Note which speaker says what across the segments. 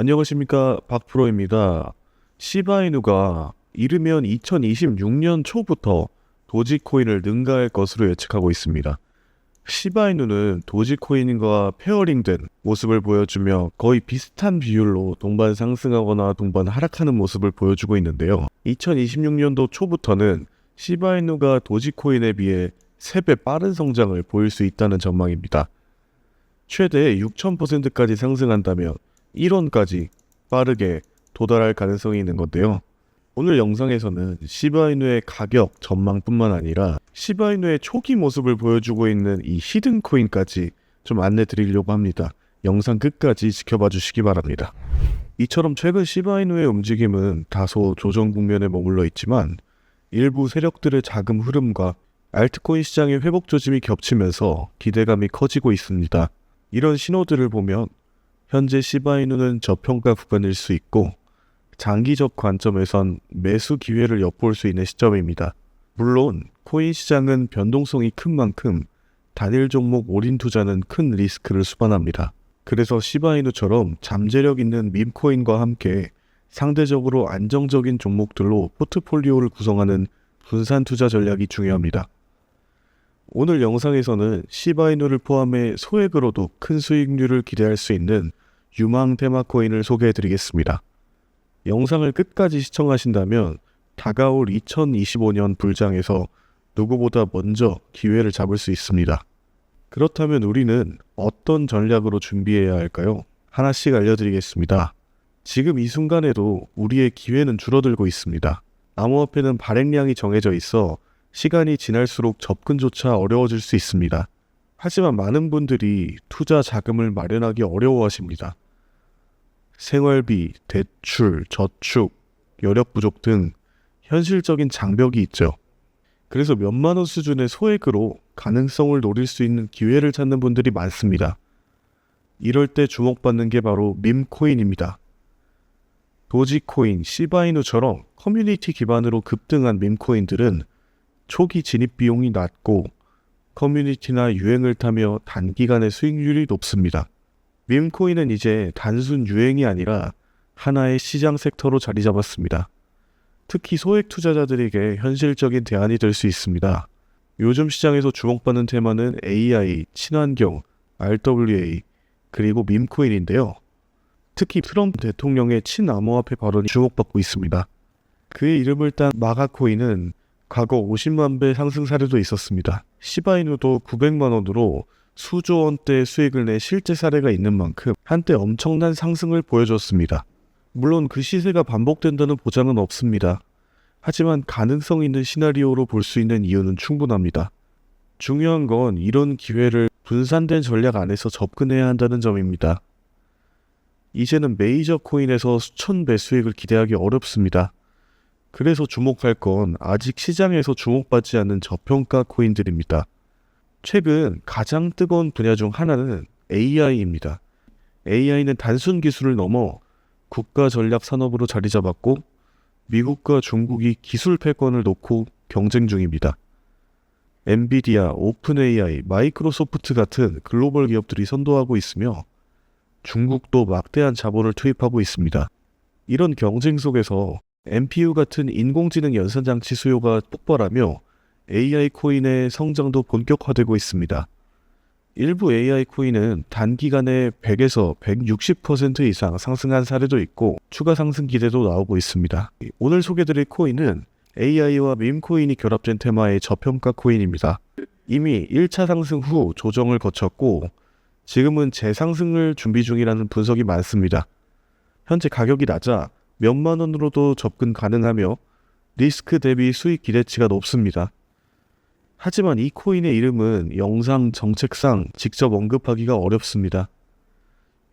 Speaker 1: 안녕하십니까 박프로입니다. 시바이누가 이르면 2026년 초부터 도지코인을 능가할 것으로 예측하고 있습니다. 시바이누는 도지코인과 페어링된 모습을 보여주며 거의 비슷한 비율로 동반 상승하거나 동반 하락하는 모습을 보여주고 있는데요. 2026년도 초부터는 시바이누가 도지코인에 비해 3배 빠른 성장을 보일 수 있다는 전망입니다. 최대 6,000%까지 상승한다면 1원까지 빠르게 도달할 가능성이 있는 건데요. 오늘 영상에서는 시바이누의 가격 전망뿐만 아니라 시바이누의 초기 모습을 보여주고 있는 이 히든 코인까지 좀 안내 드리려고 합니다. 영상 끝까지 지켜봐 주시기 바랍니다. 이처럼 최근 시바이누의 움직임은 다소 조정 국면에 머물러 있지만 일부 세력들의 자금 흐름과 알트코인 시장의 회복 조짐이 겹치면서 기대감이 커지고 있습니다. 이런 신호들을 보면 현재 시바이누는 저평가 구간일 수 있고 장기적 관점에선 매수 기회를 엿볼 수 있는 시점입니다. 물론 코인 시장은 변동성이 큰 만큼 단일 종목 올인 투자는 큰 리스크를 수반합니다. 그래서 시바이누처럼 잠재력 있는 밈코인과 함께 상대적으로 안정적인 종목들로 포트폴리오를 구성하는 분산 투자 전략이 중요합니다. 오늘 영상에서는 시바이누를 포함해 소액으로도 큰 수익률을 기대할 수 있는 유망 테마 코인을 소개해 드리겠습니다. 영상을 끝까지 시청하신다면 다가올 2025년 불장에서 누구보다 먼저 기회를 잡을 수 있습니다. 그렇다면 우리는 어떤 전략으로 준비해야 할까요? 하나씩 알려드리겠습니다. 지금 이 순간에도 우리의 기회는 줄어들고 있습니다. 암호화폐는 발행량이 정해져 있어 시간이 지날수록 접근조차 어려워질 수 있습니다. 하지만 많은 분들이 투자 자금을 마련하기 어려워하십니다. 생활비, 대출, 저축, 여력 부족 등 현실적인 장벽이 있죠. 그래서 몇만 원 수준의 소액으로 가능성을 노릴 수 있는 기회를 찾는 분들이 많습니다. 이럴 때 주목받는 게 바로 밈코인입니다. 도지코인, 시바이누처럼 커뮤니티 기반으로 급등한 밈코인들은 초기 진입 비용이 낮고 커뮤니티나 유행을 타며 단기간에 수익률이 높습니다. 밈코인은 이제 단순 유행이 아니라 하나의 시장 섹터로 자리 잡았습니다. 특히 소액 투자자들에게 현실적인 대안이 될 수 있습니다. 요즘 시장에서 주목받는 테마는 AI, 친환경, RWA, 그리고 밈코인인데요. 특히 트럼프 대통령의 친암호화폐 발언이 주목받고 있습니다. 그의 이름을 딴 마가코인은 과거 50만 배 상승 사례도 있었습니다. 시바이누도 900만 원으로 수조 원대 수익을 내 실제 사례가 있는 만큼 한때 엄청난 상승을 보여줬습니다. 물론 그 시세가 반복된다는 보장은 없습니다. 하지만 가능성 있는 시나리오로 볼 수 있는 이유는 충분합니다. 중요한 건 이런 기회를 분산된 전략 안에서 접근해야 한다는 점입니다. 이제는 메이저 코인에서 수천 배 수익을 기대하기 어렵습니다. 그래서 주목할 건 아직 시장에서 주목받지 않는 저평가 코인들입니다. 최근 가장 뜨거운 분야 중 하나는 AI입니다. AI는 단순 기술을 넘어 국가 전략 산업으로 자리 잡았고 미국과 중국이 기술 패권을 놓고 경쟁 중입니다. 엔비디아, 오픈AI, 마이크로소프트 같은 글로벌 기업들이 선도하고 있으며 중국도 막대한 자본을 투입하고 있습니다. 이런 경쟁 속에서 NPU 같은 인공지능 연산장치 수요가 폭발하며 AI 코인의 성장도 본격화되고 있습니다. 일부 AI 코인은 단기간에 100에서 160% 이상 상승한 사례도 있고 추가 상승 기대도 나오고 있습니다. 오늘 소개드릴 코인은 AI와 밈 코인이 결합된 테마의 저평가 코인입니다. 이미 1차 상승 후 조정을 거쳤고 지금은 재상승을 준비 중이라는 분석이 많습니다. 현재 가격이 낮아 몇만 원으로도 접근 가능하며 리스크 대비 수익 기대치가 높습니다. 하지만 이 코인의 이름은 영상 정책상 직접 언급하기가 어렵습니다.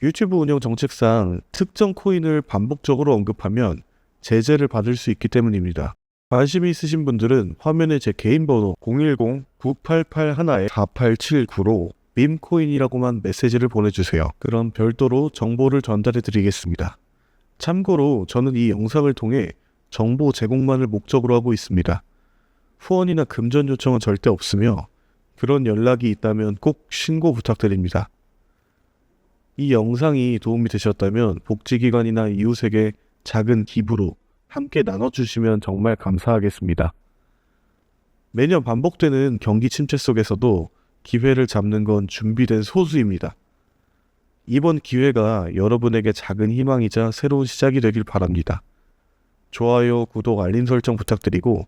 Speaker 1: 유튜브 운영 정책상 특정 코인을 반복적으로 언급하면 제재를 받을 수 있기 때문입니다. 관심이 있으신 분들은 화면에 제 개인 번호 010-9881-4879로 밈코인이라고만 메시지를 보내주세요. 그럼 별도로 정보를 전달해 드리겠습니다. 참고로 저는 이 영상을 통해 정보 제공만을 목적으로 하고 있습니다. 후원이나 금전 요청은 절대 없으며 그런 연락이 있다면 꼭 신고 부탁드립니다. 이 영상이 도움이 되셨다면 복지기관이나 이웃에게 작은 기부로 함께 나눠주시면 정말 감사하겠습니다. 매년 반복되는 경기 침체 속에서도 기회를 잡는 건 준비된 소수입니다. 이번 기회가 여러분에게 작은 희망이자 새로운 시작이 되길 바랍니다. 좋아요, 구독, 알림 설정 부탁드리고